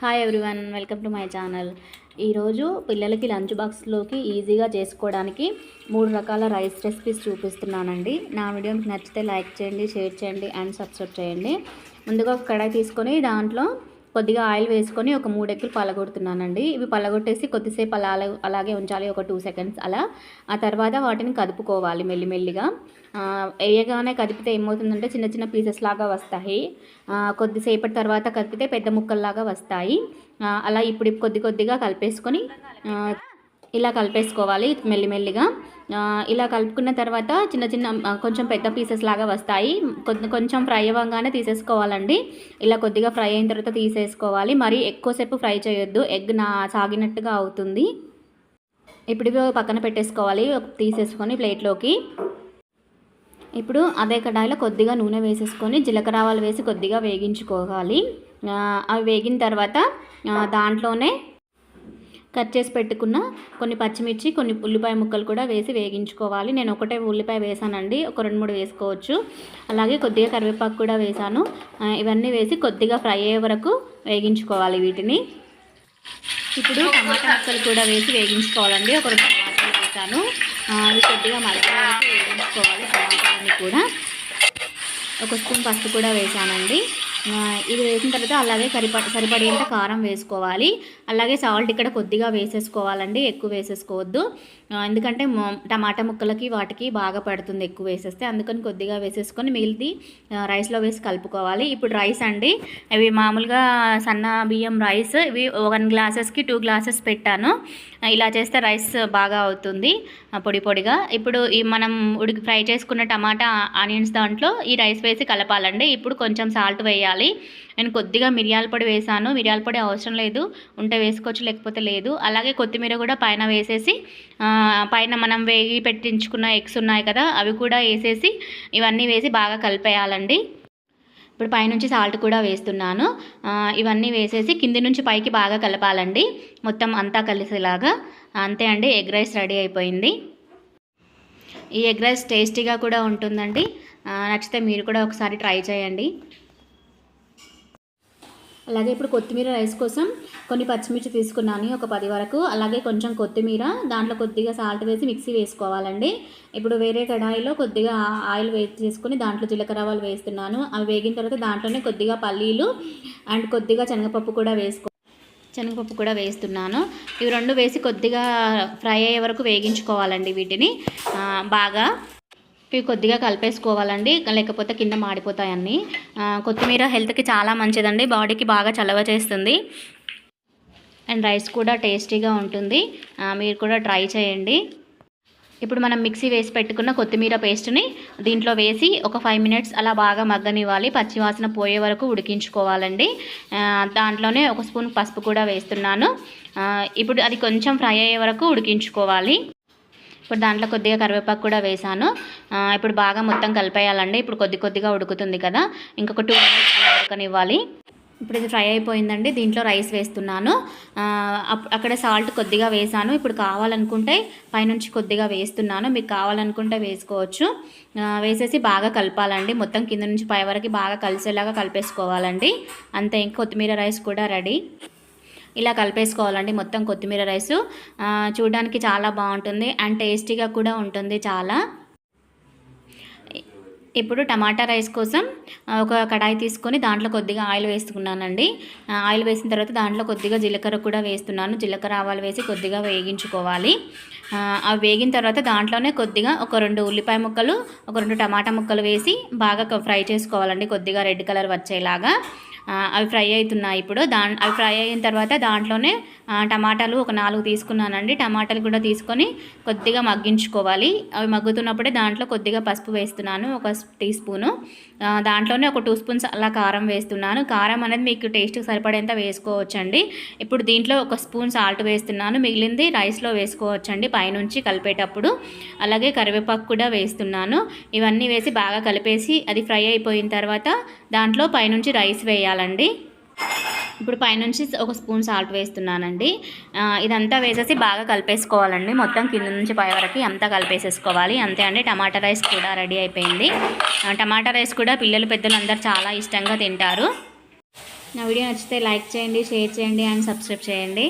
Hi everyone welcome to my channel ఈరోజు పిల్లలకి lunch బాక్స్లోకి ఈజీగా చేసుకోవడానికి మూడు రకాల రైస్ రెసిపీస్ చూపిస్తున్నానండి. నా వీడియో మీకు నచ్చితే లైక్ చేయండి షేర్ చేయండి అండ్ సబ్స్క్రైబ్ చేయండి. ముందుగా ఒక కడాయి తీసుకొని దాంట్లో కొద్దిగా ఆయిల్ వేసుకొని ఒక మూడు ఎగ్గులు పలగొడుతున్నానండి. ఇవి పలగొట్టేసి కొద్దిసేపు అలా అలాగే ఉంచాలి ఒక టూ సెకండ్స్ అలా. ఆ తర్వాత వాటిని కదుపుకోవాలి మెల్లిమెల్లిగా. వేయగానే కదిపితే ఏమవుతుందంటే చిన్న చిన్న పీసెస్ లాగా వస్తాయి. కొద్దిసేపటి తర్వాత కదిపితే పెద్ద ముక్కల్లాగా వస్తాయి. అలా ఇప్పుడు కొద్ది కొద్దిగా కలిపేసుకొని ఇలా కలిపేసుకోవాలి మెల్లిమెల్లిగా. ఇలా కలుపుకున్న తర్వాత చిన్న చిన్న కొంచెం పెద్ద పీసెస్ లాగా వస్తాయి. కొద్ది కొంచెం ఫ్రై అవ్వగానే తీసేసుకోవాలండి. ఇలా కొద్దిగా ఫ్రై అయిన తర్వాత తీసేసుకోవాలి. మరి ఎక్కువసేపు ఫ్రై చేయొద్దు. ఎగ్ నా సాగినట్టుగా అవుతుంది. ఇప్పుడు పక్కన పెట్టేసుకోవాలి. తీసేసుకొని ప్లేట్లోకి. ఇప్పుడు అదే కడాయిలో కొద్దిగా నూనె వేసేసుకొని జీలకర్ర ఆవాలు వేసి కొద్దిగా వేగించుకోవాలి. అవి వేగిన తర్వాత దాంట్లోనే కట్ చేసి పెట్టుకున్న కొన్ని పచ్చిమిర్చి కొన్ని ఉల్లిపాయ ముక్కలు కూడా వేసి వేగించుకోవాలి. నేను ఒకటే ఉల్లిపాయ వేసానండి. ఒక రెండు మూడు వేసుకోవచ్చు. అలాగే కొద్దిగా కరివేపాకు కూడా వేసాను. ఇవన్నీ వేసి కొద్దిగా ఫ్రై అయ్యే వరకు వేగించుకోవాలి వీటిని. ఇప్పుడు టమాటా ముక్కలు కూడా వేసి వేగించుకోవాలండి. ఒక రెండు టమాటాలు వేసాను. అవి కొద్దిగా మరిగే వేగించుకోవాలి టమాటాలని కూడా. ఒక స్పూన్ పసుపు కూడా వేసానండి. ఇది వేసిన తర్వాత అలాగే సరిప సరిపడేంత కారం వేసుకోవాలి. అలాగే సాల్ట్ ఇక్కడ కొద్దిగా వేసేసుకోవాలండి ఎక్కువ వేసేసుకోవద్దు. ఎందుకంటే టమాటా ముక్కలకి వాటికి బాగా పడుతుంది ఎక్కువ వేసేస్తే. అందుకని కొద్దిగా వేసేసుకొని మిగిలిది రైస్లో వేసి కలుపుకోవాలి. ఇప్పుడు రైస్ అండి ఇవి మామూలుగా సన్న బియ్యం రైస్ ఇవి వన్ గ్లాసెస్కి టూ గ్లాసెస్ పెట్టాను. ఇలా చేస్తే రైస్ బాగా అవుతుంది పొడి పొడిగా. ఇప్పుడు ఈ మనం ఉడికి ఫ్రై చేసుకున్న టమాటా ఆనియన్స్ దాంట్లో ఈ రైస్ వేసి కలపాలండి. ఇప్పుడు కొంచెం సాల్ట్ వేయాలి. నేను కొద్దిగా మిరియాల పొడి వేసాను. మిరియాల పొడి అవసరం లేదు. ఉంటే వేసుకోవచ్చు లేకపోతే లేదు. అలాగే కొత్తిమీర కూడా పైన వేసేసి పైన మనం వేగి పెట్టించుకున్న ఎగ్స్ ఉన్నాయి కదా అవి కూడా వేసేసి ఇవన్నీ వేసి బాగా కలిపేయాలండి. ఇప్పుడు పైనుంచి సాల్ట్ కూడా వేస్తున్నాను. ఇవన్నీ వేసేసి కింది నుంచి పైకి బాగా కలపాలండి. మొత్తం అంతా కలిసేలాగా. అంతే అండి ఎగ్ రైస్ రెడీ అయిపోయింది. ఈ ఎగ్ రైస్ టేస్టీగా కూడా ఉంటుందండి. నచ్చితే మీరు కూడా ఒకసారి ట్రై చేయండి. అలాగే ఇప్పుడు కొత్తిమీర రైస్ కోసం కొన్ని పచ్చిమిర్చి తీసుకున్నాను ఒక పది వరకు. అలాగే కొంచెం కొత్తిమీర దాంట్లో కొద్దిగా సాల్ట్ వేసి మిక్సీ వేసుకోవాలండి. ఇప్పుడు వేరే కడాయిలో కొద్దిగా ఆయిల్ వేసి చేసుకుని దాంట్లో జీలకర్ర ఆవాలు వేస్తున్నాను. అవి వేగిన తర్వాత దాంట్లోనే కొద్దిగా పల్లీలు అండ్ కొద్దిగా శనగపప్పు కూడా వేసుకో శనగపప్పు కూడా వేస్తున్నాను. ఇవి రెండు వేసి కొద్దిగా ఫ్రై అయ్యే వరకు వేగించుకోవాలండి వీటిని. బాగా ఇవి కొద్దిగా కలిపేసుకోవాలండి. లేకపోతే కింద మాడిపోతాయన్నీ. కొత్తిమీర హెల్త్కి చాలా మంచిదండి. బాడీకి బాగా చలవ చేస్తుంది. అండ్ రైస్ కూడా టేస్టీగా ఉంటుంది. మీరు కూడా ట్రై చేయండి. ఇప్పుడు మనం మిక్సీ వేసి పెట్టుకున్న కొత్తిమీర పేస్ట్ని దీంట్లో వేసి ఒక ఫైవ్ మినిట్స్ అలా బాగా మగ్గనివ్వాలి. పచ్చివాసన పోయే వరకు ఉడికించుకోవాలండి. దాంట్లోనే ఒక స్పూన్ పసుపు కూడా వేస్తున్నాను. ఇప్పుడు అది కొంచెం ఫ్రై అయ్యే వరకు ఉడికించుకోవాలి. ఇప్పుడు దాంట్లో కొద్దిగా కరివేపాకు కూడా వేసాను. ఇప్పుడు బాగా మొత్తం కలిపేయాలండి. ఇప్పుడు కొద్ది కొద్దిగా ఉడుకుతుంది కదా. ఇంకొక టూ మినిట్స్ ఉడకనివ్వాలి. ఇప్పుడు ఇది ఫ్రై అయిపోయిందండి. దీంట్లో రైస్ వేస్తున్నాను. అప్- అక్కడ సాల్ట్ కొద్దిగా వేసాను. ఇప్పుడు కావాలనుకుంటే పైనుంచి కొద్దిగా వేస్తున్నాను. మీకు కావాలనుకుంటే వేసుకోవచ్చు. వేసేసి బాగా కలపాలండి. మొత్తం కింద నుంచి పై వరకు బాగా కలిసేలాగా కలిపేసుకోవాలండి. అంతే ఇంకా కొత్తిమీర రైస్ కూడా రెడీ. ఇలా కలిపేసుకోవాలండి మొత్తం కొత్తిమీర రైసు. చూడడానికి చాలా బాగుంటుంది అండ్ టేస్టీగా కూడా ఉంటుంది చాలా. ఇప్పుడు టమాటా రైస్ కోసం ఒక కడాయి తీసుకొని దాంట్లో కొద్దిగా ఆయిల్ వేసుకున్నానండి. ఆయిల్ వేసిన తర్వాత దాంట్లో కొద్దిగా జీలకర్ర కూడా వేస్తున్నాను. జీలకర్ర ఆవాలు వేసి కొద్దిగా వేగించుకోవాలి. ఆ, అవి వేగిన తర్వాత దాంట్లోనే కొద్దిగా ఒక రెండు ఉల్లిపాయ ముక్కలు ఒక రెండు టమాటా ముక్కలు వేసి బాగా ఫ్రై చేసుకోవాలండి కొద్దిగా రెడ్ కలర్ వచ్చేలాగా. అవి ఫ్రై అవుతున్నాయి ఇప్పుడు. దా అవి ఫ్రై అయిన తర్వాత దాంట్లోనే టమాటాలు ఒక నాలుగు తీసుకున్నానండి. టమాటాలు కూడా తీసుకొని కొద్దిగా మగ్గించుకోవాలి. అవి మగ్గుతున్నప్పుడే దాంట్లో కొద్దిగా పసుపు వేస్తున్నాను ఒక టీ స్పూను. దాంట్లోనే ఒక టూ స్పూన్స్ అలా కారం వేస్తున్నాను. కారం అనేది మీకు టేస్ట్కి సరిపడేంత వేసుకోవచ్చండి. ఇప్పుడు దీంట్లో ఒక స్పూన్ సాల్ట్ వేస్తున్నాను. మిగిలింది రైస్లో వేసుకోవచ్చండి పైనుంచి కలిపేటప్పుడు. అలాగే కరివేపాకు కూడా వేస్తున్నాను. ఇవన్నీ వేసి బాగా కలిపేసి అది ఫ్రై అయిపోయిన తర్వాత దాంట్లో పైనుంచి రైస్ వేయాలండి. ఇప్పుడు పైనుంచి ఒక స్పూన్ సాల్ట్ వేస్తున్నానండి. ఇదంతా వేసేసి బాగా కలిపేసుకోవాలండి. మొత్తం కింద నుంచి పై వరకు అంతా కలిపేసేసుకోవాలి. అంతే అండి టమాటా రైస్ కూడా రెడీ అయిపోయింది. టమాటా రైస్ కూడా పిల్లలు పెద్దలు అందరు చాలా ఇష్టంగా తింటారు. నా వీడియో నచ్చితే లైక్ చేయండి షేర్ చేయండి అండ్ సబ్స్క్రైబ్ చేయండి.